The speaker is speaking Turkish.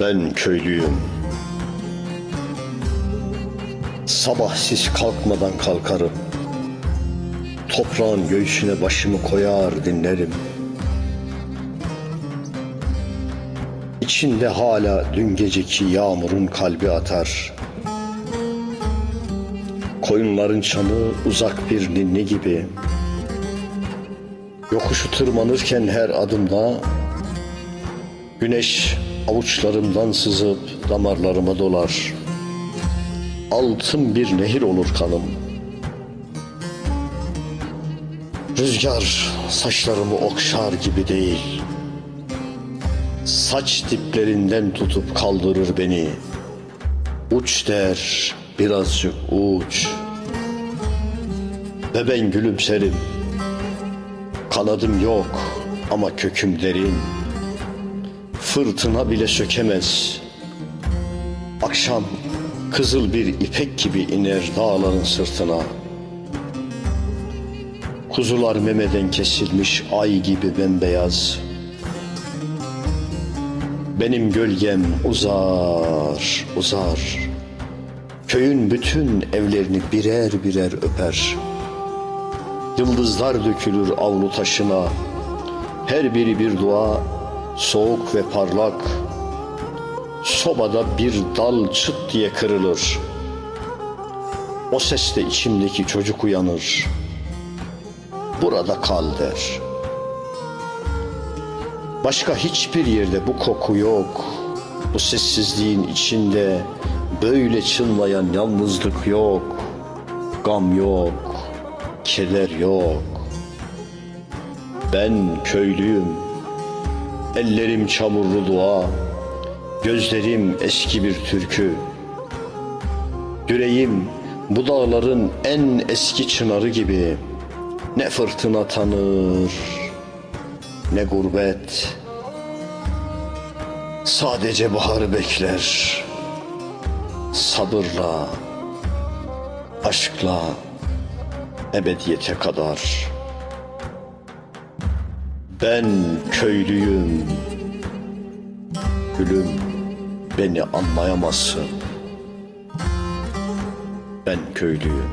Ben köylüyüm. Sabah siz kalkmadan kalkarım. Toprağın göğsüne başımı koyar dinlerim. İçinde hala dün geceki yağmurun kalbi atar. Koyunların çanı uzak bir ninni gibi. Yokuşu tırmanırken her adımda Güneş avuçlarımdan sızıp damarlarıma dolar. Altın bir nehir olur kanım. Rüzgar saçlarımı okşar gibi değil. Saç diplerinden tutup kaldırır beni. Uç der, birazcık uç. Ve ben gülümserim. Kanadım yok ama köküm derin. Fırtına bile sökemez. Akşam kızıl bir ipek gibi iner dağların sırtına. Kuzular memeden kesilmiş ay gibi bembeyaz. Benim gölgem uzar, uzar. Köyün bütün evlerini birer birer öper. Yıldızlar dökülür avlu taşına. Her biri bir dua, soğuk ve parlak. Sobada bir dal çıt diye kırılır. O sesle içimdeki çocuk uyanır. Burada kal der. Başka hiçbir yerde bu koku yok. Bu sessizliğin içinde böyle çınlayan yalnızlık yok. Gam yok. Keder yok. Ben köylüyüm. Ellerim çamurlu dua, gözlerim eski bir türkü. Yüreğim bu dağların en eski çınarı gibi. Ne fırtına tanır, ne gurbet. Sadece baharı bekler. Sabırla, aşkla, ebediyete kadar. Ben köylüyüm. Gülüm beni anlayamazsın. Ben köylüyüm.